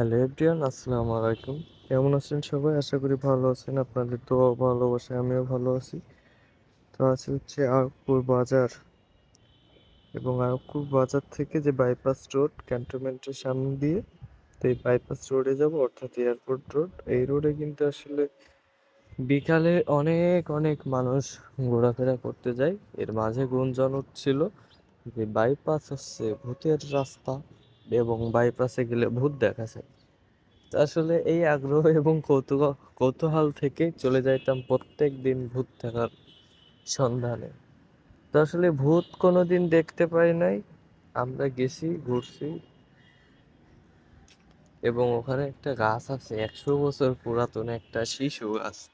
Hello everyone, আসসালামু আলাইকুম। কেমন আছেন সবাই? আশা করি ভালো আছেন। আপনাদের তো ভালোবাসে আমিও ভালো আছি। তো আছে হচ্ছে আরবপুর বাজার এবং আরবপুর বাজার থেকে যে বাইপাস রোড ক্যান্টনমেন্টের সামনে দিয়ে তো এই বাইপাস রোডে যাব, অর্থাৎ এয়ারপোর্ট রোড এই রোডে কিন্তু আসলে বিকালে অনেক অনেক মানুষ ঘোরাফেরা করতে যায়। এর মাঝে গুঞ্জন উঠছিল যে বাইপাস হচ্ছে ভূতের রাস্তা। এবং বাইপাসে গেলে ভূত দেখা যায়। তো আসলে এই আগ্রহ এবং কৌতূহল কৌতূহল থেকে চলে যাইতাম প্রত্যেক দিন ভূত দেখার সন্ধানে। তো আসলে ভূত কোনোদিন দেখতে পাই নাই। আমরা গেছি, ঘুরছি। এবং ওখানে একটা গাছ আছে, একশো বছর পুরাতন একটা শিশু গাছ।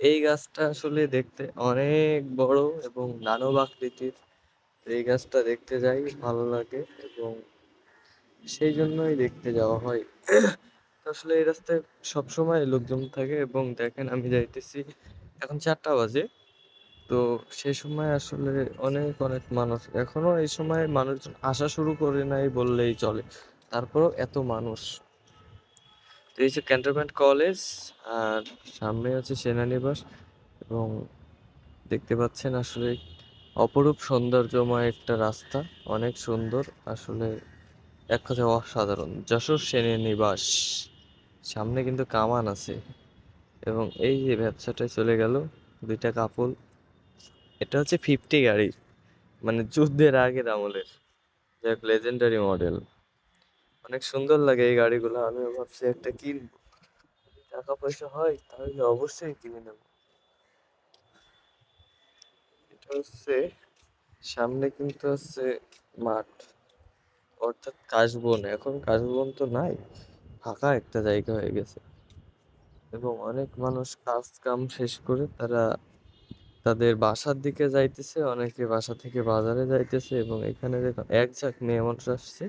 এই গাছটা আসলে দেখতে অনেক বড় এবং দানব আকৃতির। এই গাছটা দেখতে যাই, ভালো লাগে এবং সেই জন্যই দেখতে যাওয়া হয়। আসলে এই রাস্তায় সবসময় লোকজন থাকে এবং দেখেন আমি যাইতেছি। এখন চারটা বাজে। তো সেই সময় আসলে অনেক অনেক মানুষ। এখনও এই সময় মানুষজন আসা শুরু করে নাই বললেই চলে। তারপরও এত মানুষ। তো এই যে ক্যান্টনমেন্ট কলেজ আর সামনে হচ্ছে সেনানিবাস এবং দেখতে পাচ্ছেন আসলে অপরূপ সৌন্দর্যময় একটা রাস্তা। অনেক সুন্দর। আসলে এক কথায় অসাধারণ। যশোর সেনের নিবাস। সামনে কিন্তু কামান আছে। এবং এই যে ব্যবসাটায় চলে গেল দুইটা কাপল এটা হচ্ছে ফিফটি গাড়ি। মানে যুদ্ধের আগের আমলের। যাক লেজেন্ডারি মডেল অনেক সুন্দর লাগে এই গাড়িগুলো। আমিও ভাবছি একটা কিনবো। টাকা পয়সা হয়, তাহলে অবশ্যই কিনে নেব। এটা হচ্ছে, সামনে কিন্তু হচ্ছে মাঠ। অর্থাৎ কাশবন। এখন কাশবন তো নাই, ফাঁকা একটা জায়গা হয়ে গেছে। এবং অনেক মানুষ কাজ কাম শেষ করে তারা তাদের বাসার দিকে যাইতেছে, অনেকে বাসা থেকে বাজারে যাইতেছে এবং এখানে দেখুন এক ঝাঁক মেয়ে মানুষ আসছে।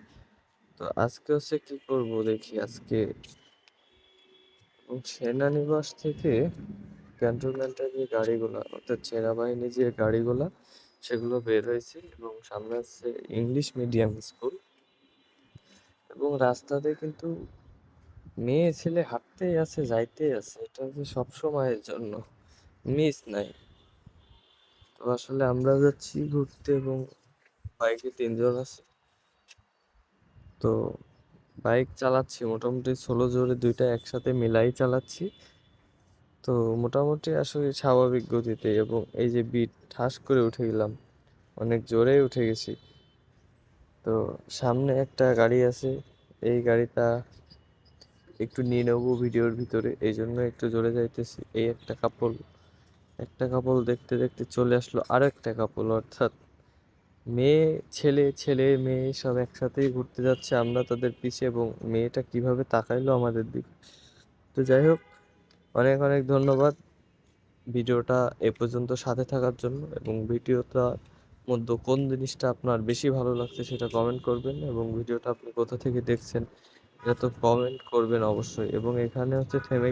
তো আজকে হচ্ছে কি করব দেখি, আজকে সেনানিবাস থেকে ক্যান্টনমেন্টের যে গাড়িগুলো, অর্থাৎ সেনাবাহিনী যে গাড়িগুলো, সেগুলো বের হয়েছে এবং সামনে আছে ইংলিশ মিডিয়াম স্কুল। এবং রাস্তাতে কিন্তু মেয়ে, ছেলে হাঁটতেই আছে, যাইতেই আছে। এটা হচ্ছে সব সময়ের জন্য। মিস নাই। তো আসলে আমরা যাচ্ছি ঘুরতে এবং বাইকে তিনজন আছে। তো বাইক চালাচ্ছি, মোটামুটি ষোলো জোরে দুইটা একসাথে মিলাই চালাচ্ছি। তো মোটামুটি আসলে স্বাভাবিক গতিতে এবং এই যে বিট ঠাস করে উঠে গেলাম। অনেক জোরে উঠে গেছি। তো সামনে একটা গাড়ি আছে। এই গাড়িটা একটু নিয়ে নেব ভিডিওর ভিতরে। এই জন্য একটু জোরে যাইতেছি। এই একটা কাপল একটা কাপল দেখতে দেখতে চলে আসলো আরও একটা কাপল অর্থাৎ মেয়ে, ছেলে ছেলে, মেয়ে সব একসাথেই ঘুরতে যাচ্ছে। আমরা তাদের পিছে এবং মেয়েটা কীভাবে তাকাইলো আমাদের দিকে। তো যাই হোক, অনেক অনেক ধন্যবাদ ভিডিওটা এ পর্যন্ত সাথে থাকার জন্য এবং ভিডিওটার মধ্যে কোন জিনিসটা আপনার বেশি ভালো লাগছে সেটা কমেন্ট করবেন এবং ভিডিওটা আপনি কোথা থেকে দেখছেন, এটা তো কমেন্ট করবেন অবশ্যই এবং এখানে হচ্ছে থেমে